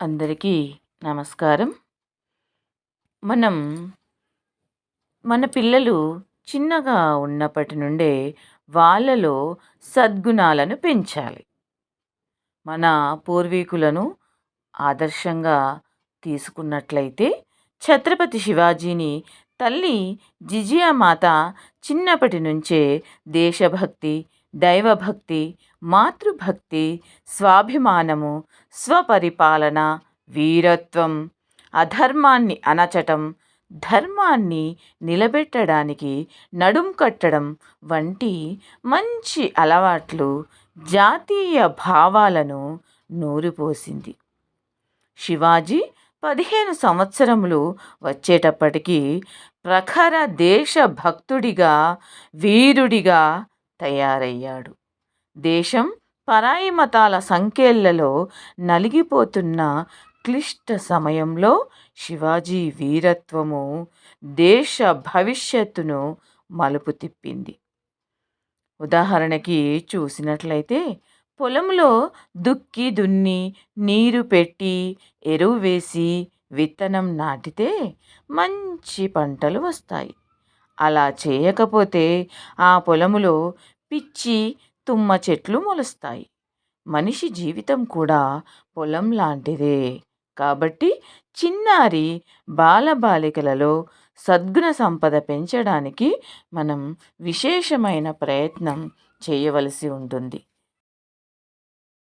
అందరికీ నమస్కారం. మనం మన పిల్లలు చిన్నగా ఉన్నప్పటి నుండే వాళ్ళలో సద్గుణాలను పెంచాలి. మన పూర్వీకులను ఆదర్శంగా తీసుకున్నట్లయితే ఛత్రపతి శివాజీని తల్లి జిజియామాత చిన్నప్పటి నుంచే దేశభక్తి దైవభక్తి మాతృభక్తి స్వాభిమానము స్వపరిపాలన వీరత్వం అధర్మాన్ని అణచటం ధర్మాన్ని నిలబెట్టడానికి నడుం కట్టడం వంటి మంచి అలవాట్లు జాతీయ భావాలను నూరిపోసింది. శివాజీ పదిహేను సంవత్సరములు వచ్చేటప్పటికి ప్రఖర దేశభక్తుడిగా వీరుడిగా తయారయ్యాడు. దేశం పరాయి మతాల సంఖ్యలలో నలిగిపోతున్న క్లిష్ట సమయంలో శివాజీ వీరత్వము దేశ భవిష్యత్తును మలుపు తిప్పింది. ఉదాహరణకి చూసినట్లయితే పొలంలో దుక్కి దున్ని నీరు పెట్టి ఎరువు వేసి విత్తనం నాటితే మంచి పంటలు వస్తాయి. అలా చేయకపోతే ఆ పొలములో పిచ్చి తుమ్మ చెట్లు మొలుస్తాయి. మనిషి జీవితం కూడా పొలం లాంటిదే. కాబట్టి చిన్నారి బాలబాలికలలో సద్గుణ సంపద పెంచడానికి మనం విశేషమైన ప్రయత్నం చేయవలసి ఉంటుంది.